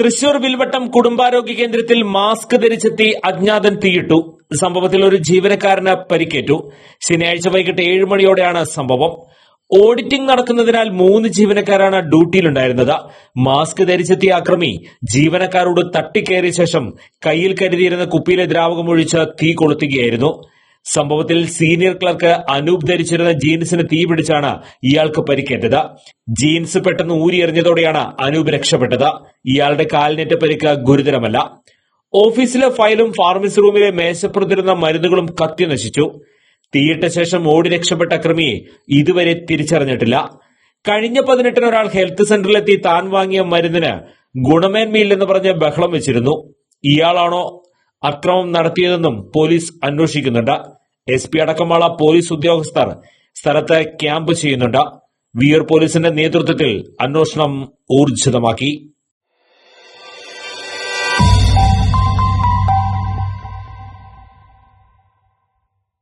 തൃശൂർ വിൽവട്ടം കുടുംബാരോഗ്യ കേന്ദ്രത്തിൽ മാസ്ക് ധരിച്ചെത്തി അജ്ഞാതൻ തീയിട്ടു. സംഭവത്തിൽ ഒരു ജീവനക്കാരന് പരിക്കേറ്റു. ശനിയാഴ്ച വൈകിട്ട് ഏഴ് മണിയോടെയാണ് സംഭവം. ഓഡിറ്റിംഗ് നടക്കുന്നതിനാൽ മൂന്ന് ജീവനക്കാരാണ് ഡ്യൂട്ടിയിലുണ്ടായിരുന്നത്. മാസ്ക് ധരിച്ചെത്തിയ അക്രമി ജീവനക്കാരോട് തട്ടിക്കയറിയ ശേഷം കയ്യിൽ കരുതിയിരുന്ന കുപ്പിയിലെ ദ്രാവകം ഒഴിച്ച് തീ കൊളുത്തുകയായിരുന്നു. സംഭവത്തിൽ സീനിയർ ക്ലർക്ക് അനൂപ് ധരിച്ചിരുന്ന ജീൻസിന് തീ പിടിച്ചാണ് ഇയാൾക്ക് പരിക്കേറ്റത്. ജീൻസ് പെട്ടെന്ന് ഊരിയെറിഞ്ഞതോടെയാണ് അനൂപ് രക്ഷപ്പെട്ടത്. ഇയാളുടെ കാലിനേറ്റ പരിക്ക് ഗുരുതരമല്ല. ഓഫീസിലെ ഫയലും ഫാർമസി റൂമിലെ മേശപ്പുറത്തിരുന്ന മരുന്നുകളും കത്തി നശിച്ചു തീയിട്ട ശേഷം ഓടി രക്ഷപ്പെട്ട അക്രമിയെ ഇതുവരെ തിരിച്ചറിഞ്ഞിട്ടില്ല. കഴിഞ്ഞ പതിനെട്ടിന് ഒരാൾ ഹെൽത്ത് സെന്ററിലെത്തി താൻ വാങ്ങിയ മരുന്നിന് ഗുണമേന്മയില്ലെന്ന് പറഞ്ഞ് ബഹളം വെച്ചിരുന്നു. ഇയാളാണോ അക്രമം നടത്തിയതെന്നും പോലീസ് അന്വേഷിക്കുന്നുണ്ട്. എസ് പി അടക്കമുള്ള പോലീസ് ഉദ്യോഗസ്ഥർ സ്ഥലത്ത് ക്യാമ്പ് ചെയ്യുന്നുണ്ട്. വിയർ പോലീസിന്റെ നേതൃത്വത്തിൽ അന്വേഷണം ഊർജിതമാക്കി.